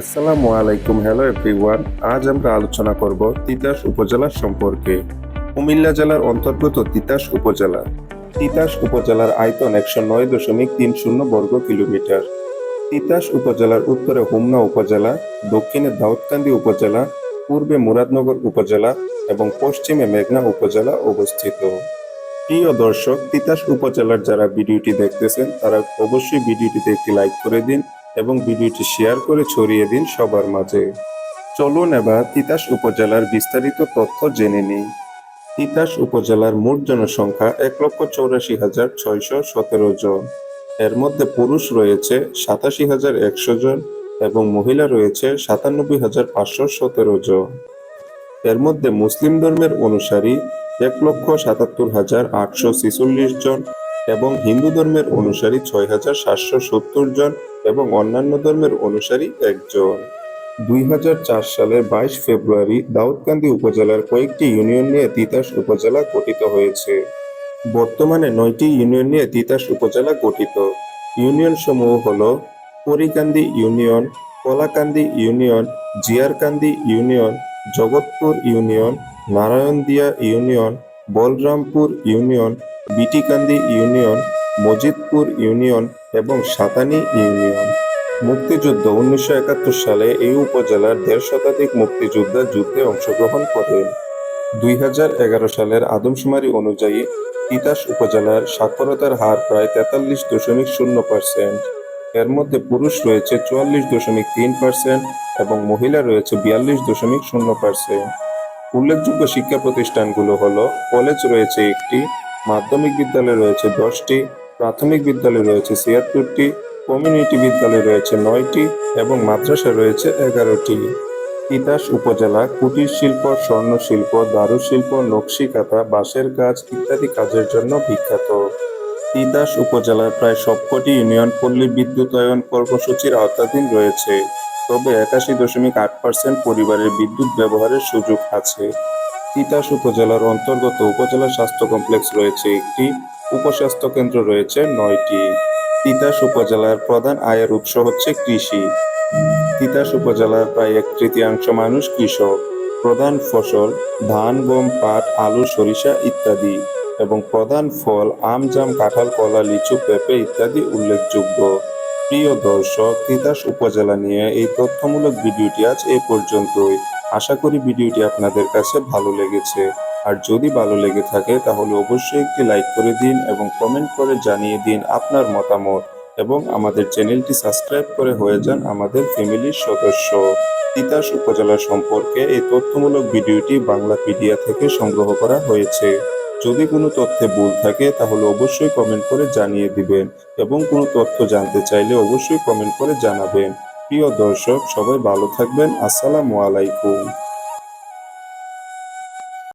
আসসালামু আলাইকুম hello everyone আজ আমরা আলোচনা করব তিতাস উপজেলা সম্পর্কে। কুমিল্লা জেলার অন্তর্গত তিতাস উপজেলা। তিতাস উপজেলার আয়তন একশো নয় দশমিক তিন শূন্য বর্গ কিলোমিটার। তিতাস উপজেলার উত্তরে হোমনা উপজেলা, দক্ষিণে দাউদকান্দি উপজেলা, পূর্বে মুরাদনগর উপজেলা এবং পশ্চিমে মেঘনা উপজেলা অবস্থিত। প্রিয় দর্শক, তিতাস উপজেলার যারা ভিডিওটি দেখতেছেন, তারা অবশ্যই ভিডিওটিতে একটি লাইক করে দিন এবং ভিডিওটি শেয়ার করে ছড়িয়ে দিন সবার মাঝে। চলুন এবার তিতাস উপজেলার বিস্তারিত তথ্য জেনে নিই। তিতাস উপজেলার মোট জনসংখ্যা এক লক্ষ চৌরাশি হাজার ছয়শো সতেরো জন। এর মধ্যে পুরুষ রয়েছে সাতাশি হাজার একশো জন এবং মহিলা রয়েছে সাতানব্বই হাজার পাঁচশো সতেরো জন। এর মধ্যে মুসলিম ধর্মের অনুসারী এক লক্ষ সাতাত্তর হাজার আটশো ছিচল্লিশ জন এবং হিন্দু ধর্মের অনুসারী ছয় হাজার সাতশো সত্তর জন এবং অন্যান্য ধর্মের অনুসারী একজন। দুই হাজার চার সালের বাইশ ফেব্রুয়ারি দাউদকান্দি উপজেলার কয়েকটি ইউনিয়ন নিয়ে তিতাস উপজেলা গঠিত হয়েছে। বর্তমানে নয়টি ইউনিয়ন নিয়ে তিতাস উপজেলা গঠিত। ইউনিয়ন সমূহ হল Parikandi union Kalakandi union, Jiarkandi union, Jagatpur union, Narayandia union, Balrampur union, Bitikandi union Majidpur union এবং সাতানি ইউনিয়ন। মুক্তিযুদ্ধ উনিশশো একাত্তর সালে এই উপজেলার দেড় শতাধিক মুক্তিযোদ্ধা যুদ্ধে অংশগ্রহণ করেন। দুই সালের আদমশুমারি অনুযায়ী তিতাস উপজেলার সাক্ষরতার হার প্রায় তেতাল্লিশ দশমিক শূন্য পার্সেন্ট। এর মধ্যে পুরুষ রয়েছে চুয়াল্লিশ দশমিক তিন পার্সেন্ট এবং মহিলা রয়েছে বিয়াল্লিশ দশমিক শূন্য পার্সেন্ট। উল্লেখযোগ্য শিক্ষা প্রতিষ্ঠানগুলো হলো, কলেজ রয়েছে একটি, মাধ্যমিক বিদ্যালয় রয়েছে দশটি প্রাথমিক বিদ্যালয় রয়েছে ছিয়াত্তরটি, কমিউনিটি বিদ্যালয় রয়েছে নয়টি এবং মাদ্রাসা রয়েছে এগারোটি। তিতাস উপজেলা, কুটির শিল্প স্বর্ণশিল্প দারুশিল্প দারু শিল্প, নকশি কাঁথা, বাঁশের কাজ ইত্যাদি কাজের জন্য বিখ্যাত। তিতাস উপজেলার প্রায় সবকটি ইউনিয়ন পল্লী বিদ্যুতায়ন কর্মসূচির আওতাধীন রয়েছে, তবে একাশি দশমিক আট পার্সেন্ট পরিবারের বিদ্যুৎ ব্যবহারের সুযোগ আছে। তিতাস উপজেলার অন্তর্গত উপজেলা স্বাস্থ্য কমপ্লেক্স রয়েছে একটি উপস্বাস্থ্য কেন্দ্র রয়েছে নয়টি। তিতাস উপজেলার প্রধান আয়ের উৎস হচ্ছে কৃষি। তিতাস উপজেলার প্রায় এক তৃতীয়াংশ মানুষ কৃষক। প্রধান ফসল ধান, গম, পাট, আলু, সরিষা ইত্যাদি এবং প্রধান ফল আম, জাম, কাঁঠাল, কলা, লিচু, পেঁপে ইত্যাদি উল্লেখযোগ্য। প্রিয় দর্শক, তিতাস উপজেলা নিয়ে এই তথ্যমূলক ভিডিওটি আজ এ পর্যন্তই। আশা করি ভিডিওটি আপনাদের কাছে ভালো লেগেছে। আর যদি ভালো লেগে থাকে, তাহলে অবশ্যই একটি লাইক করে দিন এবং কমেন্ট করে জানিয়ে দিন আপনার মতামত এবং আমাদের চ্যানেলটি সাবস্ক্রাইব করে হয়ে যান আমাদের ফ্যামিলির সদস্য। তিতাস উপজেলা সম্পর্কে এই তথ্যমূলক ভিডিওটি বাংলা পিডিয়া থেকে সংগ্রহ করা হয়েছে। যদি কোনো তথ্যে ভুল থাকে, তাহলে অবশ্যই কমেন্ট করে জানিয়ে দিবেন এবং কোনো তথ্য জানতে চাইলে অবশ্যই কমেন্ট করে জানাবেন। প্রিয় দর্শক, সবাই ভালো থাকবেন। আসসালামু আলাইকুম।